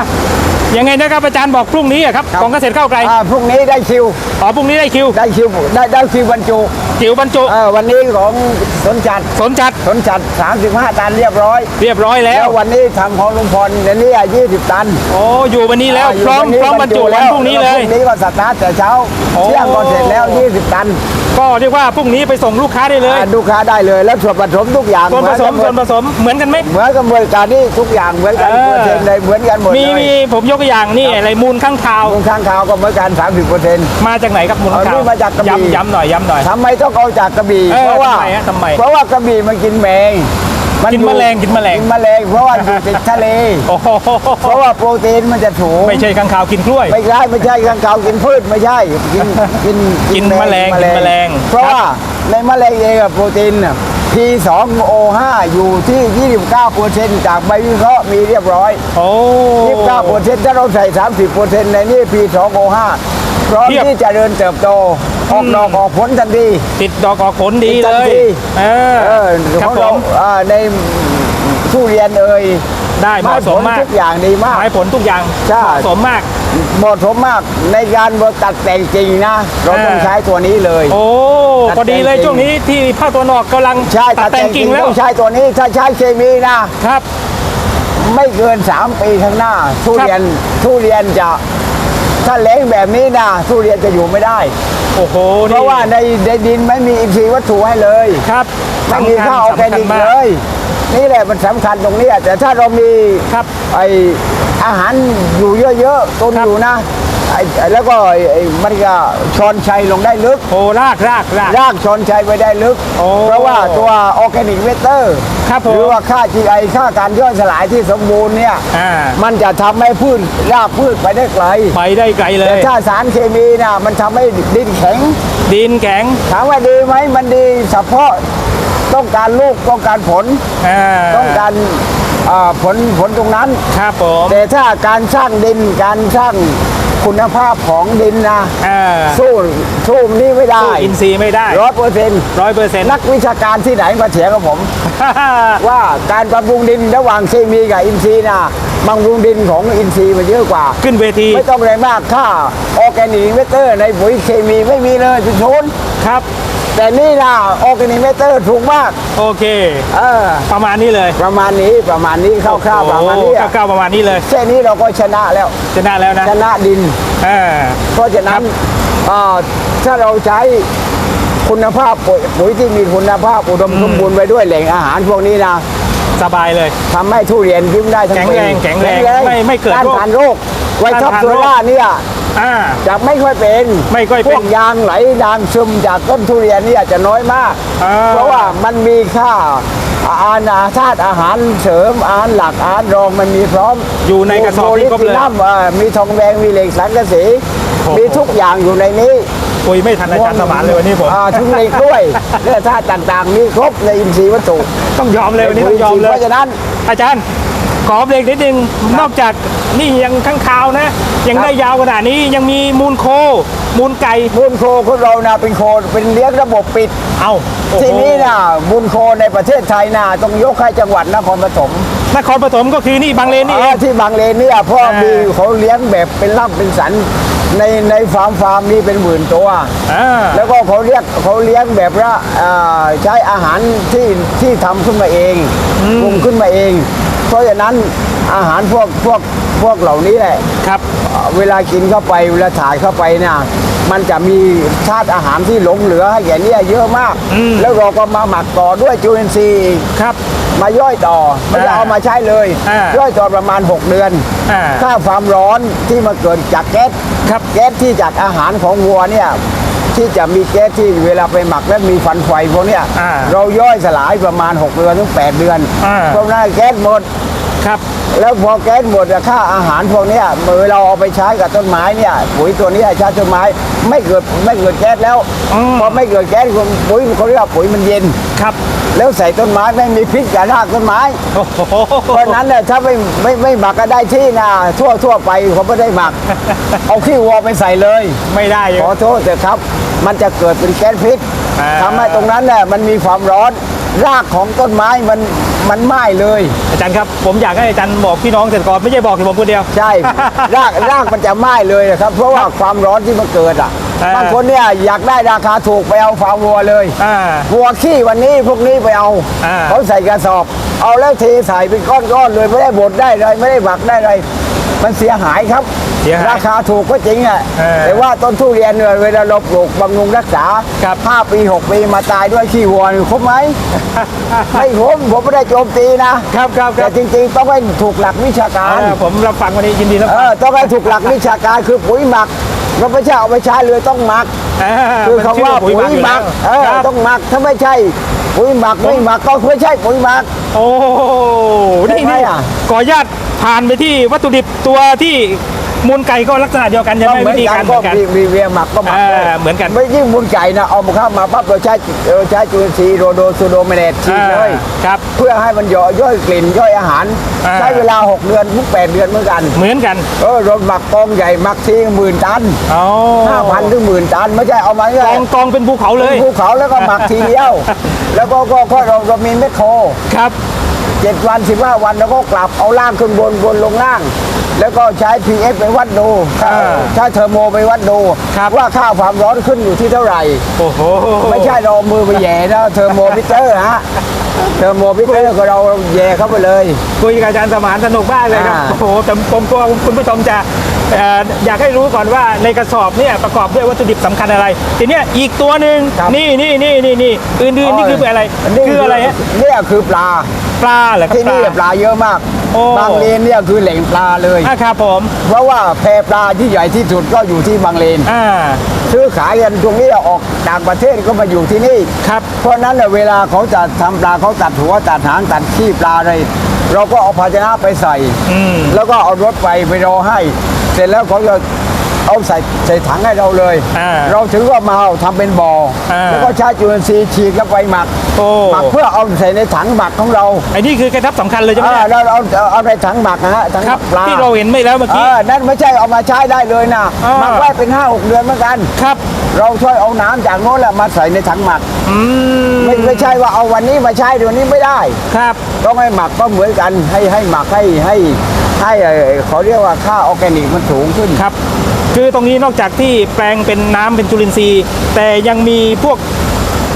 อะยังไงนะครับอาจารย์บอกพรุ่งนี้อะครับครับ ของเกษตรก้าวไกลอ่าพรุ่งนี้ได้คิวอ๋อพรุ่งนี้ได้คิว ได้คิวได้ได้คิวบรรจุ จิ๋วบรรจุเออวันนี้ของสนจัดสนจัดสนจัด 35 ตันเรียบร้อย เรียบร้อยแล้แล้วววันนี้ทำของลุงพลเดี๋ยวนี้อะ20 ตันโอ้อยู่วันนี้แล้วายู่พร้อมวันนี้พร้อมบรรจุวันพรุ่งนี้เลย พรุ่งนี้ก็สตาร์ทแต่เช้าโอ้ เที่ยงก็เสร็จแล้ว 20 ตันก็เรียกว่าพรุ่งนี้ไปส่งลูกค้าได้เลยอ่าลูกค้าได้เลยแล้วส่วนผสมทุกอย่างส่วนผสมเหส่อวนนผสมเหมือนกันไหม เหมือนกับเมือนการนี่ทุกอย่างเหมือนกันเออ เปอร์เซ็นต์เลยเหมือนกันหมดมีเลยมีผมยกตัวอย่างนี่อะไรมูลข้างคาวมูลค้างคาวก็เหมือนกัน 30เปอร์เซ็นต์ มาจากไหนครับมูลข้างเอาคาวนี่มาจากกระบี่ ย้ำย้ำหน่อยย้ำหน่อย ทำไมต้องเอาจากกระบี่เออเพราะว่าทำไมฮะทำไม เพราะว่ากระบี่มันกินแมงกินอยู่แมลงกินแมลง กินแมลงเพราะว่าอยู่ติดทะเล โอ้โหเพราะว่าโปรตีนมันจะถูงไม่ใช่ข้างคาวกินกล้วย ไม่ใช่ไม่ใช่ข้างคาวกินพืชไม่ใช่กินกินกินแมลงกินแมลงเพราะครับว่าในแมลงเองอะโปรตีนน่ะ P2O5 อยู่ที่ 29%จากใบวิเคราะห์มีเรียบร้อย โอ้ 29%ถ้าเราใส่ 30%ในนี่ P2O5 พร้อมเทียบ ที่จะเดินเติบโต ออกดอกออกผลทันที ติดดอกออกผลดีติดเลทันยที เออเออครัขบองผเราม อ่าใน ทุเรียนเอ่ยได้เหมาะสมไผลมากทุกอย่างดีมากไม้ผลทุกอย่างใช่เหมาะสมมากเหมาะสมมากในการเบิกตัดแต่งจริงนะ เราต้องเออใช้ตัวนี้เลย โอ้ตัดพอดีเลยแต่งกิ่งช่วงนี้ที่ภาคตัวนออกกำลังใช่ตัดแต่งกิ่งแล้วต้องใช้ตัวนี้ถ้าใช้เคมีนะครับ ไม่เกิน 3 ปีข้างหน้า ทุเรียนทุเรียนจะถ้าเล้งแบบนี้นะทุเรียนจะอยู่ไม่ได้โอ้โหเพราะว่าในในดินไม่มีอินทรีย์วัตถุให้เลยครับไม่มีข้าวออร์แกนิกสำคัญมากเลย นี่แหละมันสำคัญตรงเนี้ยแต่ถ้าเรามีครับไออาหารอยู่เยอะๆต้นครับอยู่นะไอ้ไอ้แล้วก็ไอ้ไอ้มันก็ชอนชัยลงได้ลึกโอ้รากรากรากรากชนชัยไปได้ลึกโอ้เพราะว่าตัวออร์แกนิกเวเตอร์ครับผมหรือว่าค่า GI ค่าการย่อยสลายที่สมบูรณ์เนี่ยอ่ามันจะทำให้พืชรากพืชไปได้ไกล ไปได้ไกลเลแต่ยถ้าสารเคมีนะมันทำให้ดินแข็ง ดินแข็งถามว่าดีไหมมันดีเฉพาะ ต้องการลูกต้องการผลอ่าต้องการอ่าผลผลตรงนั้น ครับผมแต่ถ้าการสร้างดินการสร้างคุณภาพของดินนะอ่าสู้สู้นี่ไม่ได้สู้อินทรีย์ไม่ได้ร้อยเปอร์เซ็นต์ร้อยเปอร์เซ็นต์นักวิชาการที่ไหนมาเถียงกับผม ว่าการบำรุงดินระหว่างเคมีกับอินทรีย์นะ บำรุงดินของอินทรีย์มันเยอะกว่า ขึ้นเวที ไม่ต้องแรงมากค่าออร์แกนิกเวเตอร์ในปุ๋ยเคมีไม่มีเลยจุดโทนครับ แต่นี่นะออร์แกนิกเวเตอร์ถูกมาก โอเค เออ ประมาณนี้เลยประมาณนี้ประมาณนี้คร่าวๆประมาณนี้โอ้อะเก้าๆประมาณนี้เลยแค่นี้เราก็ชนะแล้ว ชนะแล้วนะชนะดินอ่าเพราะฉะนั้นอ่าถ้าเราใช้คุณภาพปุ๋ยปุ๋ยที่มีคุณภาพอุดมสมบูรณ์ไปด้วยแหล่งอาหารพวกนี้นะ สบายเลย ทำให้ทุเรียนยิ้มได้ทั้งแข็งปีแรงแข็งแรงไม่ไม่เกิดต้านโรคทานโรคไวท็อปต้านทานโซโรค ล่าเนี่ยอ่า จะไม่ค่อยเป็นไม่ค่อยเป็นพวกยางไหลยางซึมจากต้นทุเรียนเนี่ยจะน้อยมาก อ่า เพราะว่ามันมีค่าอาหารธาตุอาหารเสริมอาหารหลักอาหารรองมันมีพร้อมอยู่ในกระสอบนี้ครบเลย โมลิทินัมอ่ามีทองแดงมีเหล็กสังกะสีโอ้โห มีทุกอย่างอยู่ในนี้คุยไม่ทันอาจารย์สมานเลยวันนี้ผมอ่าทุกเหล็กด้วยและธาตุต่างๆ มีครบในอินทรีย์วัตถุต้องยอมเลยวันนี้ต้องยอมเลเพยราะฉะนั้น อาจารย์ขอเบรกนิดนึงนอกจากนี่ยังข้างคาวนะ ยังครับได้ยาวขนาดนี้ยังมีมูลโค มูลไก่มูลโคของเรานะเป็นโคเป็นเลี้ยงระบบปิด เอาโอ้โหทีนี้นะมูลโคในประเทศไทยนะต้องยกให้จังหวัดนครปฐมนครปฐมก็คือนี่บางเลนนี่เออ่างที่บางเลนเนี่ยเพราะอ่ามีมีเขาเลี้ยงแบบเป็นล่ำเป็นสัน ในในฟาร์มฟาร์มนี้เป็นหมื่นตัว อ่าแล้วก็เขาเรียกเขาเลี้ยงแบบว่าอ่าใช้อาหารที่ที่ทำขึ้นมาเองปรุงขึ้นมาเอง เพราะฉะนั้นอาหารพวกพวกพวกเหล่านี้แหละ ครับอ่าเวลากินเข้าไปเวลาถ่ายเข้าไปเนี่ยมันจะมีธาตุอาหารที่หลงเหลือให้แก่เนี่ยเยอะมาก อืม แล้วเราก็มาหมักต่อด้วยจุลินทรีย์อีกครับ มาย่อยต่อไม่ได้อ่าเอามาใช้เลย อ่าย่อยต่อประมาณ 6 เดือน อ่าค่าความร้อนที่มาเกิดจากแก๊ส ครับแก๊สที่จากอาหารของวัวเนี่ยที่จะมีแก๊สที่เวลาไปหมักแล้วมีฟันไฟพวกเนี้ยอ่าเราย่อยสลายประมาณ6เดือนถึง8เดือนอ่า เพราะนั้นแก๊สหมด ครับ แล้วพอแก๊สหมดอะค่าอาหารพวกเนี้ยเมื่อเราเอาไปใช้กับต้นไม้เนี่ยปุ๋ยตัวนี้ใช้ต้นไม้ไม่เกิดไม่เกิดแก๊สแล้วอืมพอไม่เกิดแก๊สปุ๋ยเขาเรียกว่าปุ๋ยมันเย็นครับ แล้วใส่ต้นไม้ไม่มีพิษกับรากต้นไม้โอ้โหเพราะฉะนั้นเนี่ยถ้าไม่ไม่ไม่หมักก็ได้ที่นะทั่วทั่วไปเขาไม่ได้หมัก เอาขี้วัวไปใส่เลย ไม่ได้อยู่ขอโทษเถอะครับ มันจะเกิดเป็นแก๊สพิษอ่าทำให้ตรงนั้นเนี่ยมันมีความร้อน รากของต้นไม้มันมันไหม้เลย อาจารย์ครับผมอยากให้อาจารย์บอกพี่น้องเกษตรกรไม่ใช่บอกแต่ผมคนเดียว ใช่ รากรากมันจะไหม้เลยนะครับ เพราะว่าความร้อนที่มันเกิดอะอ่าบางคนเนี่ยอยากได้ราคาถูกไปเอาฟาร์มวัวเลยอ่า วัวขี้วันนี้พวกนี้ไปเอาอ่า เขาใส่กระสอบ เอาแล้วเทใส่เป็นก้อนๆเลยไม่ได้บดได้เลยไม่ได้หมักได้เลยมันเสียหายครับ เสียหายราคาถูกก็จริงอะเออแต่ว่าต้นทุเรียนเนี่ยเวลาเราปลูกบำรุงรักษาครับ ห้าปีหกปีมาตายด้วยขี้วัวนี่คุ้มไหม ไม่คุ้มผมไม่ได้โจมตีนะครับครับคแต่รับจริงๆต้องให้ถูกหลักวิชาการอ่าผมรับฟังวันนี้ยินดีรับเอฟังอต้องให้ถูกหลักวิชาการคือปุ๋ยหมักเราไม่ใช่เอาไปใช้เลยต้องหมักาคือมันคำชื่ว่าปุ๋ปุ๋ยยหหมัมักกอยู่เอแล้วอครับต้องหมักถ้าไม่ใช่ ปุ๋ยหมักไม่หมักก็ไม่ใช่ปุ๋ยหมัก โอ้นี่ได้ไหมนี่อะ ขออนุญาตผ่านไปที่วัตถุดิบตัวที่ มูลไก่ก็ลักษณะเดียวกันใช่ก็ไหมเหมืวิอนธีกัการนเหก็มือนกันมีมีเวียหมักก็หมักอ่าเลยเหมือนกันไม่ยิ่งมูลไก่นะเอามาเข้ามาปั๊บเราใช้เราใช้จุลินทรีย์โรโดซูโดเมเนตฉีดเลยอ่าครับเพื่อให้มันย่อยย่อยกลิ่นย่อยอาหารอ่าใช้เวลา 6 เดือนทุก8เดือนเหมือนกัน เหมือนกันเออรถหมักกองใหญ่หมักทีหมื่นตันอ๋อห้าพันถึงหมื่นตันไม่ใช่เอามาง่ายกองกองเป็นภูเขาเลยภูเขาแล้วก็หมักทีเดียว แล้วก็ก็ก็เราเรามีแมคโครครับ เจ็ดวันสิบห้าวันแล้วก็กลับเอาล่างขึ้นบนบนลงล่าง แล้วก็ใช้ PF ไปวัดดูอ่าใช้เทอร์โมไปวัดดูครับ ว่าค่าความร้อนขึ้นอยู่ที่เท่าไหร่ โอ้โห ไม่ใช่เราเอามือไปแหย่นะเทอร์โมมิเตอร์ฮะเทอร์โมมิเตอร์ก็เราแหย่เข้าไปเลย คุยกับอาจารย์สมานสนุกมากเลยครับ อ่า โอ้โหแต่ผมกลัวคุณผู้ชมจะเอ่ออยากให้รู้ก่อนว่าในกระสอบเนี่ยประกอบด้วยวัตถุดิบสำคัญอะไร ทีเนี้ยอีกตัวหนึ่งครับ นี่นี่นี่นี่นี่อื่นๆนี่คืออะไรคืออะไรฮะเนี่ยคือปลา ปลาเหรอครับที่นี่ปลาเยอะมาก โอ้ บางเลนเนี่ยคือแหล่งปลาเลย อะครับผมเพราะว่าแพปลาที่ใหญ่ที่สุดก็อยู่ที่บางเลน อ่าซื้อขายกันตรงนี้ออกต่างประเทศก็มาอยู่ที่นี่ ครับ เพราะฉะนั้นน่ะเวลาเขาจะทำปลาเขาตัดหัวตัดหางตัดขี้ปลาเลยเราก็เอาภาชนะไปใส่ อืมแล้วก็เอารถไปไปรอให้ เสร็จแล้วเขาจะ เอาใส่ใส่ถังให้เราเลย อ่าเราถือว่ามาเอาทำเป็นบ่ออา แล้วก็ใช้จุลินทรีย์ฉีดเข้าไปหมักโอ้หมักเพื่อเอาใส่ในถังหมักของเราไอ้นี่คือเคล็ดลับสำคัญเลยใช่ไหมอ่าเนี่ยเราเอาเอาเอาในถังหมักนะฮะถังหครัมับกปลาที่เราเห็นไม่แล้วเมื่อเอกี้ อนั่นไม่ใช่เอามาใช้ได้เลยนะอ่า หมักไว้เป็นห้าหกเดือนเหมือนกัน ครับเราช่วยเอาน้ำจากโน้นแหละมาใส่ในถังหมัก อืมไม่ไม่ใช่ว่าเอาวันนี้มาใช้เดี๋ยวนี้ไม่ได้ ครับ ต้องให้หมักก็เหมือนกันให้ให้หมักให้ให้ให้เอ่อเขาเรียกว่าค่าออร์แกนิกมันสูงขึ้นครับ คือตรงนี้นอกจากที่แปลงเป็นน้ำเป็นจุลินทรีย์ แต่ยังมีพวก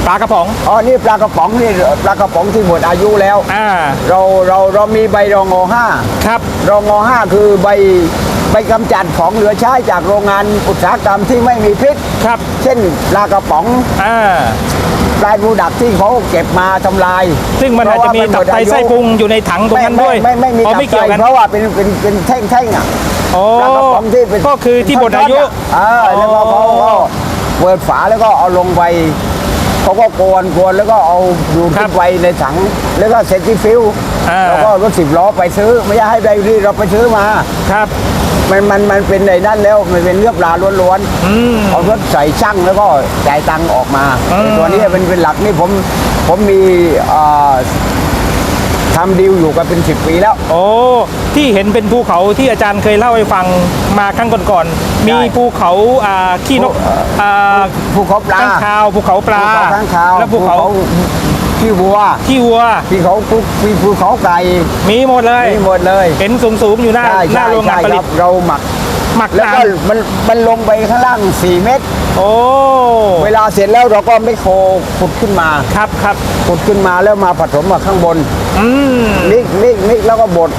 ปลากระป๋องอ๋อนี่ปลากระป๋องนี่ปลากระป๋องที่หมดอายุแล้ว อ่าเราเราเรามีใบรองอห้าครับ รองอห้าคือใบใบกำจัดของเหลือใช้จากโรงงานอุตสาหกรรมที่ไม่มีพิษ ครับเช่นปลากระป๋องอ่าปลายบูดักที่เขาเก็บมาทำลายซึ่งมันอาจจะมีตับไตไส้พุงอยู่ในถังตรงนั้นด้วยไม่ไม่ไม่มีอ๋อตับไม่ไตเกี่ยวกันเพราะว่าเป็นเป็นเป็นแท่งๆอะ โอ้ปลากระป๋องที่เป็นก็คือที่หมดอายุเออแล้วก็เขาก็เปิดฝาแล้วก็เอาลงไปเขาก็โกนโกนแล้วก็เอาดูดครัขึ้บนไปในถัง แล้วก็เซนติฟิวอ่าแล้วก็รถสิบล้อไปซื้อ ไม่ใช่ให้ไดรี่เราไปซื้อมาครับมันมันมันเป็นในนั่นแล้วมันเป็นเนื้อปลาล้วนอืมๆเอารถใส่ช่างแล้วก็จ่ายตังค์ออกมาอืมตัวนี้เป็นเป็นหลักนี่ผมผมมีเอ่อ ทำดีลอยู่กันเป็นสิบปีแล้ว โอ้ที่เห็นเป็นภูเขาที่อาจารย์เคยเล่าให้ฟังมาครั้งก่อนๆมีภูเขาอ่าขี้นกอ่าภูเขาปลาข้างคาวภูเขาปลาภูเขาข้างคาวและภูเขาขี้วัวขี้วัวที่เขาคุกมีภูเขาไก่มีหมดเลยมีหมดเลย เห็นสูงๆอยู่หน้าใช่หน้าใช่โรงงานใช่ผคลิรัตบเราหมักหมักแล้วนาก็นมันมันลงไปข้างล่าง 4 เมตร โอ้ เวลาเสร็จแล้วเราก็ไม่โครขุดขึ้นมา ครับครับขุดขึ้นมาแล้วมาผสมกับข้างบน อืมมิกมิกมิกแล้วก็บด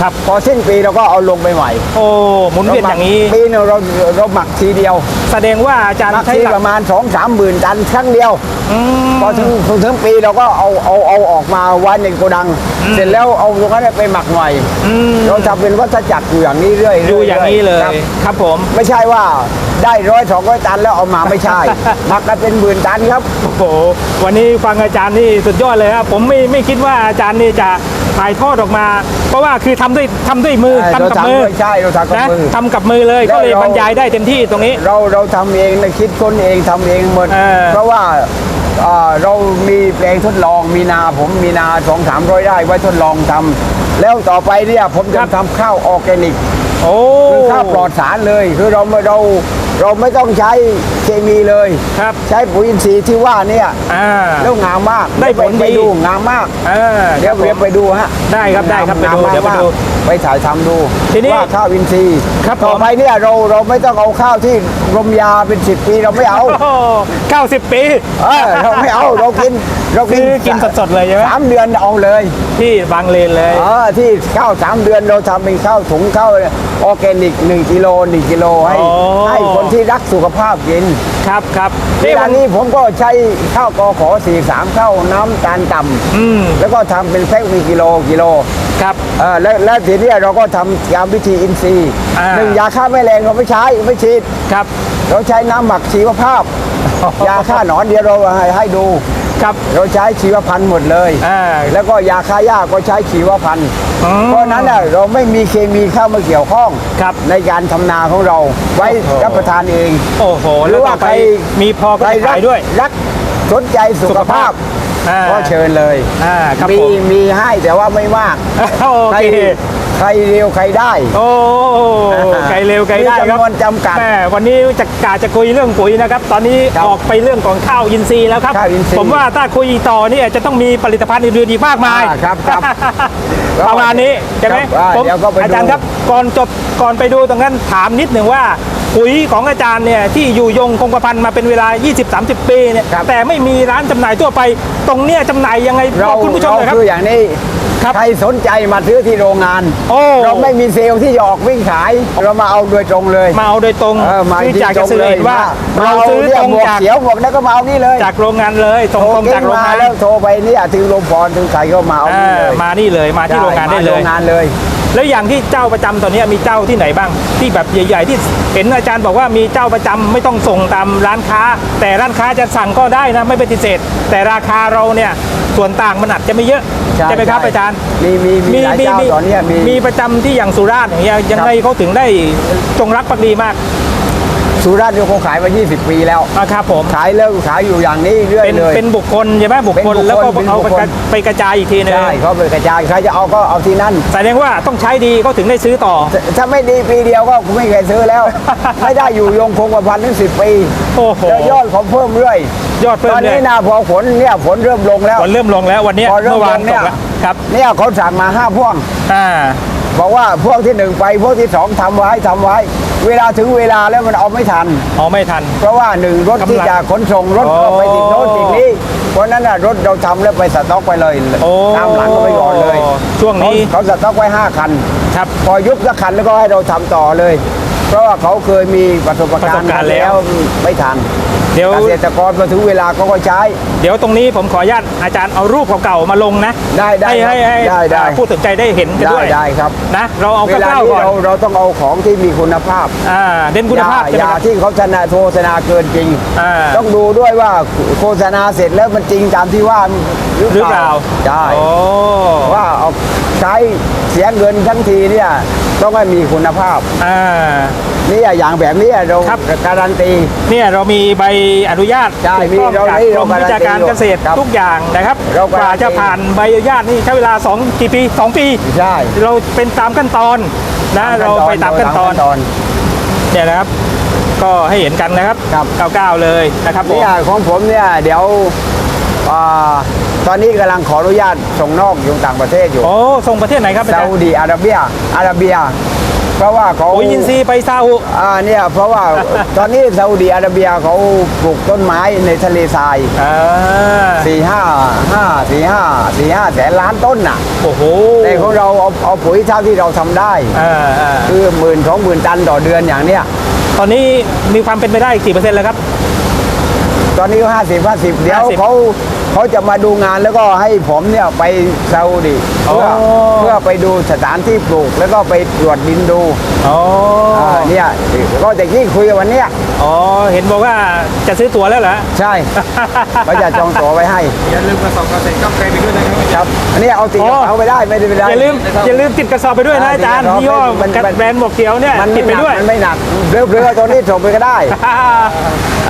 ครับ พอสิ้นปีเราก็เอาลงไปใหม่โอ้หมุนเวียนอย่างนี้ปีหนึงเราเราหมักทีเดียว แสดงว่าอาจารย์หมักใช้ทีหลัปกระมาณ2 3หมื่นตันครั้งเดียวอืมพอถึงถึงถึงปีเราก็เอาเอาเอาออกมาไว้ในโกดัง เสร็จแล้วเอาตรงนั้นไปหมักใหม่อืมเราทำเป็นวัฏจักรอยู่อย่างนี้เรื่อยๆดูอย่างนี้เลยครับครับผมไม่ใช่ว่าได้ร้อยสองร้อยตันแล้วเอามาไม่ใช่หมักกันเป็นหมื่นตันครับโอ้โหวันนี้ฟังอาจารย์นี่สุดยอดเลยครับผมไม่ไม่คิดว่าอาจารย์นี่จะ ถ่ายทอดออกมา เพราะว่าคือทำด้วยทำด้วยมือใช่ทำกับมือเราทำด้วยใช่เราทำกับนะมือ ทำกับมือเลยแล้วก็เลยเรา บรรยายได้เต็มที่ตรงนี้ เราเราทำเองนะคิดค้นเองทำเองหมดเออ เพราะว่าอ่าเรามีแปลงทดลองมีนาผมมีนาสองสามร้อยไร่ไว้ทดลองทำแล้วต่อไปเนี่ยผมคจะรับทำข้าวออร์แกนิก โอ้ คือข้าวปลอดสารเลย คือเราไม่เรา เราไม่ต้องใช้เคมีเลย ครับ ใช้ปุ๋ยอินทรีย์ที่ว่าเนี่ยอ่า แล้วงามมากได้ผลไปดีดูงามมากอ่าเดี๋ยวครับผมเรียบไปดูฮะได้ครับได้ครับไปดูงามเดี๋ยวไปมากดู ไปถ่ายทำดูทีนี้ว่าข้าวอินทรีย์ครับผมต่อไปเนี่ยเราเราไม่ต้องเอาข้าวที่รมยาเป็นสิบปีเราไม่เอา โอ้เก้าสิบปีเออเราไม่เอาเรากินเรากินคือกินสดๆเลยใช่ไหมสามเดือนเอาเลยที่บางเลนเลย เออที่ข้าวสามเดือนเราทำเป็นข้าวถุงข้าวออร์แกนิก1กิโล1กิโลให้ อ๋อให้คนที่รักสุขภาพกินครับครับเวนี่ลาวันนี้ผมก็ใช้ข้าวกอขอ43ข้าวน้ำตาลต่อืมำแล้วก็ทำเป็นแพ็คมีกิโลกิโลครับเออแล้วแล้วทีเนี้ยเราก็ทำยามวิธีอินทรีย์อ่าหนึ่งยาฆ่าแมลงเราไม่ใช้ไม่ฉีดครับ เราใช้น้ำหมักชีวภาพ ยาฆ่าหนอนเดียวเราให้ให้ดู ครับเราใช้ชีวพันธุ์หมดเลย อ่า แล้วก็ยาฆ่าหญ้าก็ใช้ชีวพันธุ์อืม เพราะฉะนั้นน่ะเราไม่มีเคมีเข้ามาเกี่ยวข้องครับ ในการทำนาของเราไว้โอ้โหรับประทานเองโอ้โหหรืแล้วอต่ว่าอไปใครมีพอก็ใครจะรัขายด้วย รัก สนใจสุขภาพอ่าก็เชิญเลยอ่าครับมีผม มีให้แต่ว่าไม่มาก โอใครเค ใครเร็วใครได้ โอ้ไกลเร็วไกลได้มีครับจำนวนจำกัดแม่วันนี้จะกาจะคุยเรื่องปุ๋ยนะครับ ตอนนี้ครับออกไปเรื่องของข้าวอินทรีย์แล้วครับ ข้าวอินทรีย์ผมว่าถ้าคุยต่อเนี่ยจะต้องมีผลิตภัณฑ์อื่นๆอีกมากมายอ่าครับครับประมาณนี้ใช่ไหมครับอ่าผมเดี๋ยวก็ไปดูอาจารย์ครับก่อนจบก่อนไปดูตรงนั้นถามนิดหนึ่งว่า ปุ๋ยของอาจารย์เนี่ยที่อยู่ยงคงกระพันมาเป็นเวลา 20-30 ปีเนี่ยครับแต่ไม่มีร้านจำหน่ายทั่วไป ตรงเนี้ยจำหน่ายยังไงบเราอกคุณผู้ชมเราหน่อยครับคืออย่างนี้ครับใครสนใจมาซื้อที่โรงงานโอ้เราไม่มีเซลล์ที่จะออกวิ่งขาย เรามาเอาโดยตรงเลย มาเอาโดยตรงเออมาคือที่จากตรจะงสื่อเลยเห็นว่ามาเราเอาซื้อเนี่ยตรงหมวกจากเขียวหมวกนั้นก็มาเอานี่เลย จากโรงงานเลยตรงโทรตรงกิ้จากงโรงานมางแล้วโทรไปเนี่ยถึงโรงพรถึงใครก็มาเอาอ่านี่เลยมานี่เลยมาที่โรงงานได้เลโรยงงานเลย แล้วอย่างที่เจ้าประจำตอนนี้มีเจ้าที่ไหนบ้าง ที่แบบใหญ่ ๆ ที่เห็นอาจารย์บอกว่ามีเจ้าประจำไม่ต้องส่งตามร้านค้า แต่ร้านค้าจะสั่งก็ได้นะไม่ปฏิเสธ แต่ราคาเราเนี่ยส่วนต่างมันอาจจะไม่เยอะใช่ไหมครับใช่อาจารย์มีมีมีหลายเจ้าตอนเนี้ยมีมีประจำที่อย่างสุราษฎร์อย่างเงี้ยยังไงเขาถึงได้จงรักภักดีมาก สุราษฎร์เนี่ยเขาขายมา 20 ปีแล้วนะครับผมขายแล้วขายอยู่อย่างนี้เรื่อยเป็นเลย เป็นบุคคลใช่ไหมบุคคลเป็นบุคคลแล้วก็เป็นเอาบุคคล ไปกระจายอีกทีนึงใช่เขาไปกระจายใครจะเอาก็เอาที่นั่น แสดงว่าต้องใช้ดีเขาถึงได้ซื้อต่อ ถ้าไม่ดีปีเดียวก็ไม่เคยซื้อแล้ว ไม่ได้อยู่ยงคงกว่าพันถึงสิบปีโอ้โหแล้วยอดเขาเพิ่มเรื่อยยอดเพิ่มตอนเลนี้ยนะพอฝนเนี่ยฝนเริ่มลงแล้วฝนเริ่มลงแล้ววันเนี้ยพอเริ่มเมื่อวานลงเนี่ตย กแล้วครับเนี่ยเขาสั่งมาห้าพ่วง อ่า บอกว่าพวกที่หนึ่งไปพวกที่สองทำไว้ทำไว้ เวลาถึงเวลาแล้วมันเอาไม่ทันอ๋อไม่ทัน เพราะว่าหนึ่งรถที่กำลังจะขนส่งรถอ๋อก็ไปติดโน้นติดนี้ เพราะฉะนั้นน่ะรถเราทำแล้วไปสต็อกไปเลยโอ้ตามหลังก็ไปก่อนเลย ช่วงนี้เขาเขาสต็อกไว้ห้าคันครับพอยุบสักคันแล้วก็ให้เราทำต่อเลย เพราะว่าเขาเคยมีประสบประสการบณ์การณ์แล้วไม่ทัน เดี๋ยว เกษตรกรพอถึงเวลาเขาก็ใช้ เดี๋ยวตรงนี้ผมขออนุญาตอาจารย์เอารูปเก่าๆมาลงนะได้ได้ให้ให้ครับให้ได้ได้ ผู้สนใจได้เห็นกันได้ด้วยได้ครับ นะ เราเอาเวลาคร่าวนี้ๆก่อนเราเราต้องเอาของที่มีคุณภาพอ่าเด่นคุณภาพอย่ใช่ไหมอย่าครับที่เขาชนะโฆษณาเกินจริง อ่า ต้องดูด้วยว่าโฆษณาเสร็จแล้วมันจริงตามที่ว่าหรือหรือเปล่าใช่โอ้ ว่าเอาใช้เสียเงินทั้งทีเนี่ยต้องให้มีคุณภาพอ่านี่อย่างแบบนี้เราครับการันตีเนี่ยเรามีใบอนุญาตใช่ถูกต้องมีเราจากนี่กรเรามวิชาการการันตีเกษตรครับทุกอย่างนะครับเรากการันตีว่าจะผ่านใบอนุญาตนี่ใช้เวลา2กี่ปี2ปีใช่เราเป็นตามขั้นตอนนะเราไปตามขั้นตอนตอนเนี่ยนะครับ ก็ให้เห็นกันนะครับครับ99 เลยนะครับผมเนี่ยของผมเนี่ยเดี๋ยวอ่า ตอนนี้กำลังขออนุญาตส่งนอกอยู่ต่างประเทศอยู่โอ้ส่งประเทศไหนครับอาซาจารอุย์ดีอาระเบียอาระเบีย เพราะว่าเขา โอ้ยอินซีย์ไปซาอุ อ่าเนี่ยเพราะว่า ตอนนี้ซาอุดีอาระเบียเขาปลูกต้นไม้ในทะเลทรายอ่าสี่ห้าห้าสี่ห้าสี่ห้าแสนล้านต้นน่ะ โอ้โหแต่ของเราเอาเอาปุ๋ยเท่าที่เราทำได้ อ่าอ่าคือหมื่นสองหมื่นตันต่อเดือนอย่างเนี้ยตอนนี้มีความเป็นไปได้กี่เปอร์เซ็นต์แล้วครับ ตอนนี้ก็ห้าสิบห้าสิบเดี๋ยว50เขาเขาจะมาดูงานแล้วก็ให้ผมเนี่ยไปซาอุดีเพื่อโอ้เพื่อไปดูสถานที่ปลูกแล้วก็ไปตรวจดินดูอ๋ออ่าเนี่ยก็แต่ที่คุยกันวันเนี้ยอ๋อ เห็นบอกว่าจะซื้อตั๋วแล้วเหรอ ใช่เขาจะจองตั๋วไว้ให้อย่าลืมกระสอบเกษตรก้าวไกลไปด้วยนะครับ ครับอันนี้เอาติดกระเป๋าไปได้ไม่ได้ไปได้ อย่าลืมอย่าลืมติดกระสอบไปด้วยนะอ่าอาจารย์ติดกระสอบยี่ห้อมันมัน แบรนด์หมวกเขียวเนี่ยมันติไม่ดหไปนักด้วย มันไม่หนักเรือๆตัวนี้ส่งไปก็ได้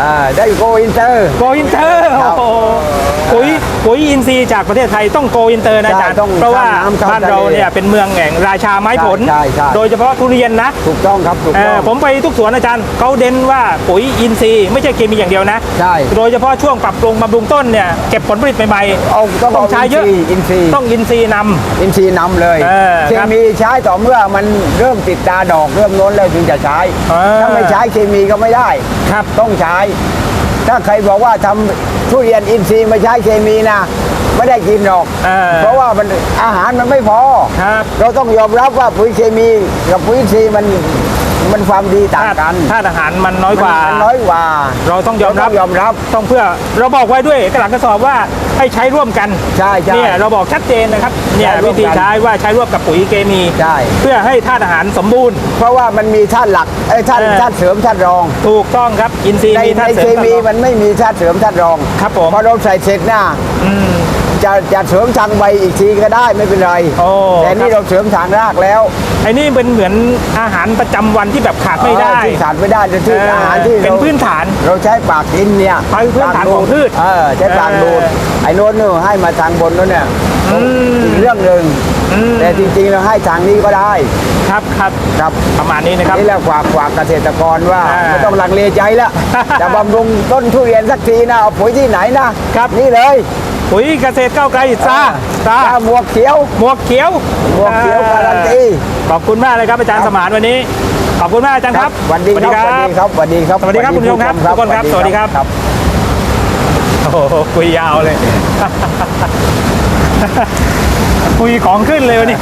อ่าได้โกอินเตอร์ โกอินเตอร์ครับโอ้โหปุ๋ยปุ๋ยอินทรีย์จากประเทศไทยต้องโกอินเตอร์นะอาจารย์ใช่ต้องเพราะว่าข้ามน้ำข้ามบ้านเราทะเลเนี่ยเป็นเมืองแห่งราชาไม้ผลใช่ใช่ใช่ โดยเฉพาะทุเรียนนะถูกต้องครับถูกเอต้ออง ผมไปทุกสวนอาจารย์เขาเด่นว่าปุ๋ยอินทรีย์ไม่ใช่เคมีอย่างเดียวนะ ใช่ โดยเฉพาะช่วงปรับปรุงบำรุงต้นเนี่ยเก็บผลผลิตใหม่เอาต้องต้เอาองใช้เยอะอินทรีย์ๆต้องอินทรีย์นำอินทรีย์นำเลยเออเคครับมีใช้ต่อเมื่อมันเริ่มติดตาดอกเริ่มล้นแล้วถึงจะใช้อ่าถ้าไม่ใช้เคมีก็ไม่ได้ครับ ต้องใช้ถ้าใครบอกว่าทำทุเรียนอินทรีย์ไม่ใช้เคมีนะ ไม่ได้กินหรอก เออ เพราะว่ามันอาหารมันไม่พอ ครับ เราต้องยอมรับว่าปุ๋ยเคมีกับปุ๋ยอินทรีย์มัน มันความดีต่างกันธาตุอาหารมันน้อยกว่านน้อยกว่า เราต้องยอมรับเายอมรับ ต้องเพื่อเราบอกไว้ด้วยกระหลังกระสอบว่าให้ใช้ร่วมกันใช่ใช่เนี่ยเราบอกชัดเจนนะครับเนี่ยใช้ร่ววิมกันธีใช้ว่าใช้ร่วมกับปุ๋ยเคมีใช่เพื่อให้ธาตุอาหารสมบูรณ์ เพราะว่ามันมีธาตุหลักไอ้ยธาตุเออธาตุเสริมธาตุรอง ถูกต้องครับอินทรีย์ในมีในธาตุเสเคริมมีตลอดมันไม่มีธาตุเสริมธาตุรองครับผมพอเราใส่เสร็จน่ะอืม จะจะเสริมทางใบอีกทีก็ได้ไม่เป็นไรโอ้แต่นี่ครับเราเสริมทางรากแล้วไอ้นี่เป็นเหมือนอาหารประจำวันที่แบบขาดไม่ได้ เออที่ขาดไม่ได้จะที่เอออาหารที่เป็นราพื้นฐานเราใช้ปากกินเนี่ยเป็นพื้นฐานของพืช เออใช้ปากดูดเออไอ้โน้นนู่นให้มาทางบนนู้นเนี่ยอืม อีกเรื่องหนึ่งอืม แต่จริงๆเราให้ทางนี้ก็ได้ครับครับครับประมาณนี้นะครับ นี่แหละฝากฝากเกษตรกรว่าอ่าไม่ต้องลังเลใจละจะบำรุงต้นทุเรียนสักทีนะเอาปุ๋ยที่ไหนนะครับ นี่เลยปุ๋ยเกษตรก้าวไกลตราตราตาหมวกเขียว หมวกเขียวหมวกเขียวการันตี ขอบคุณมากเลยครับอาจารย์คสรับมานวันนี้ ขอบคุณมากอาจารย์ครับ สวัสดีครับสวัสดีครับสวัสดีครับสวัสดีครับคุณผู้ชมครับทุกคนครับสวัสดีครับครับโอ้โหคุยยาวเลย คุยของขึ้นเลยวันนี้